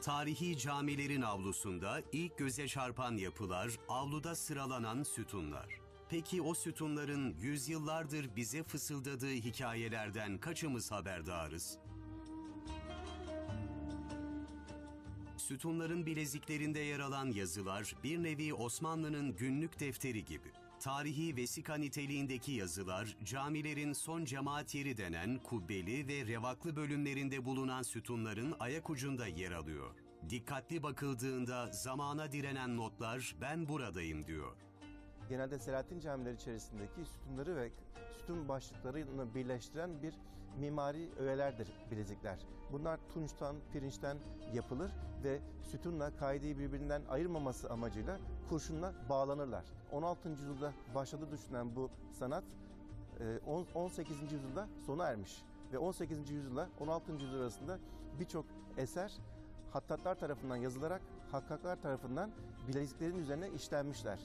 Tarihi camilerin avlusunda ilk göze çarpan yapılar, avluda sıralanan sütunlar. Peki o sütunların yüzyıllardır bize fısıldadığı hikayelerden kaçımız haberdarız? Sütunların bileziklerinde yer alan yazılar bir nevi Osmanlı'nın günlük defteri gibi. Tarihi vesika niteliğindeki yazılar, camilerin son cemaat yeri denen kubbeli ve revaklı bölümlerinde bulunan sütunların ayak ucunda yer alıyor. Dikkatli bakıldığında zamana direnen notlar ben buradayım diyor. Genelde Selahattin camileri içerisindeki sütunları ve sütun başlıklarını birleştiren bir mimari öğelerdir bilezikler. Bunlar tunçtan, pirinçten yapılır ve sütunla kaideyi birbirinden ayırmaması amacıyla kurşunla bağlanırlar. 16. yüzyılda başladığı düşünülen bu sanat e, on- 18. yüzyılda sona ermiş ve 18. yüzyıla 16. yüzyıl arasında birçok eser hattatlar tarafından yazılarak hakkaklar tarafından bileziklerin üzerine işlenmişler.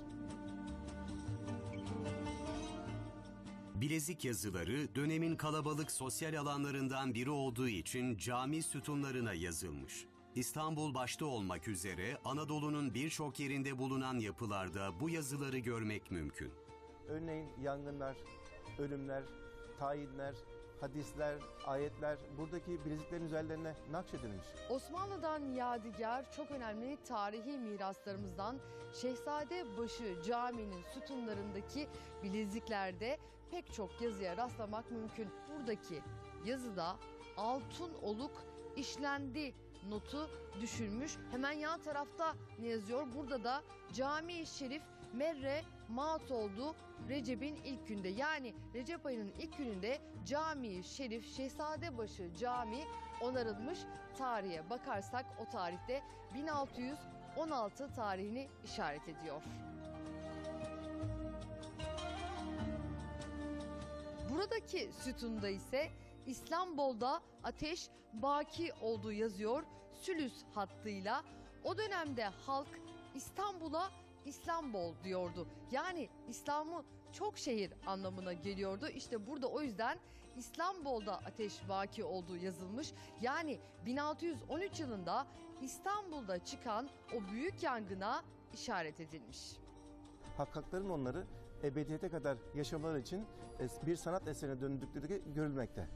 Bilezik yazıları dönemin kalabalık sosyal alanlarından biri olduğu için cami sütunlarına yazılmış. İstanbul başta olmak üzere Anadolu'nun birçok yerinde bulunan yapılarda bu yazıları görmek mümkün. Örneğin yangınlar, ölümler, tayinler, hadisler, ayetler buradaki bileziklerin üzerlerine nakşedilmiş. Osmanlı'dan yadigar çok önemli tarihi miraslarımızdan Şehzadebaşı Camii'nin sütunlarındaki bileziklerde pek çok yazıya rastlamak mümkün. Buradaki yazıda altın oluk işlendi notu düşülmüş. Hemen yan tarafta ne yazıyor? Burada da Cami-i Şerif Merre Maat oldu Recep'in ilk günde. Yani Recep ayının ilk gününde Cami-i Şerif Şehzadebaşı Camii onarılmış. Tarihe bakarsak o tarihte 1616 tarihini işaret ediyor. Buradaki sütunda ise İstanbul'da ateş baki olduğu yazıyor Sülüs hattıyla. O dönemde halk İstanbul'a İstanbul diyordu. Yani İslam'ı çok şehir anlamına geliyordu. İşte burada o yüzden İstanbul'da ateş vaki olduğu yazılmış. Yani 1613 yılında İstanbul'da çıkan o büyük yangına işaret edilmiş. Hakkakların onları ebediyete kadar yaşamaları için e, bir sanat eserine döndükleri görülmekte.